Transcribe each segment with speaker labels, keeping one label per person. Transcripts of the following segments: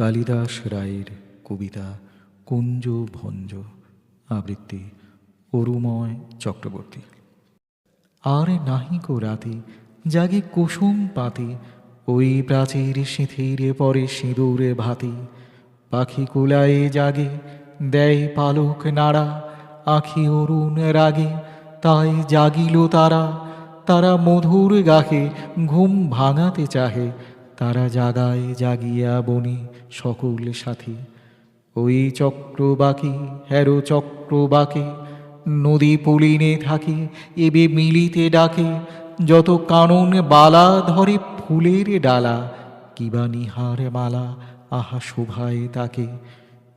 Speaker 1: কালিদাস রায়ের কবিতা কুঞ্জ ভঞ্জ, আবৃত্তি অরুময় চক্রবর্তী। আর নাহি কো রাতে, জাগে কুসুম পাতি, ওই প্রাচীর সিঁথির পরে সিঁদুরে ভাতি। পাখি কুলায়ে জাগে, দেয় পালক নাড়া, আখি অরুণ রাগে, তাই জাগিল তারা। তারা মধুর গাহে, ঘুম ভাঙাতে চাহে তারা জাগায় জাগিয়া বনি সকল সাথী। ওই চক্র বাকি হ্যারো চক্র বাকে, নদী পুলিনে থাকে, এবে মিলিতে ডাকে, যত কানন বালা ধরে ফুলের ডালা, কিবা নিহার মালা, আহা শোভায় তাকে।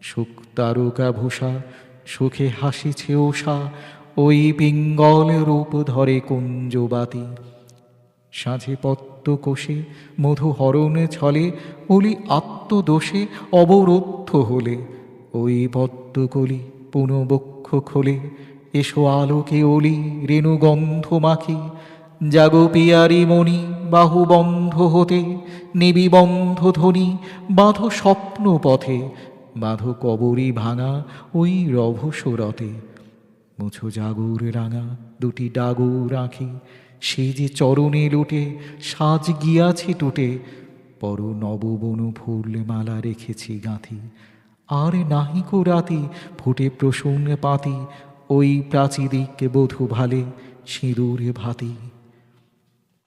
Speaker 1: সুখ তারকা ভূষা, সুখে হাসিছে ওষা, ওই পিঙ্গল রূপ ধরে কুঞ্জবাতি। সাঁঝে পত্ত কোষে মধু হরণ ছলে বলি আত্মদোষে অবরুদ্ধ হলে। ওই পদ্মকলি পুনবক্ষ খোলে, এসো আলোকে অলি রেণুগন্ধ মাখি। জাগো পিয়ারি মণি বাহু বন্ধ হতে, নিবি বন্ধ ধ্বনি, বাঁধো স্বপ্ন পথে, বাঁধো কবরী ভাঙা ওই রভসরতে মুছো জাগুর রাঙা, দুটি ডাগুর আঁখি সে যে চরণে লোটে, সাজ গিয়াছে টুটে, পর নববন ফুল মালা রেখেছি গাঁথি। আর নাহিকো রাতি ফুটে প্রসঙ্গে পাতি, ওই প্রাচীদিককে বধূ ভালে সিঁদুরে ভাতি।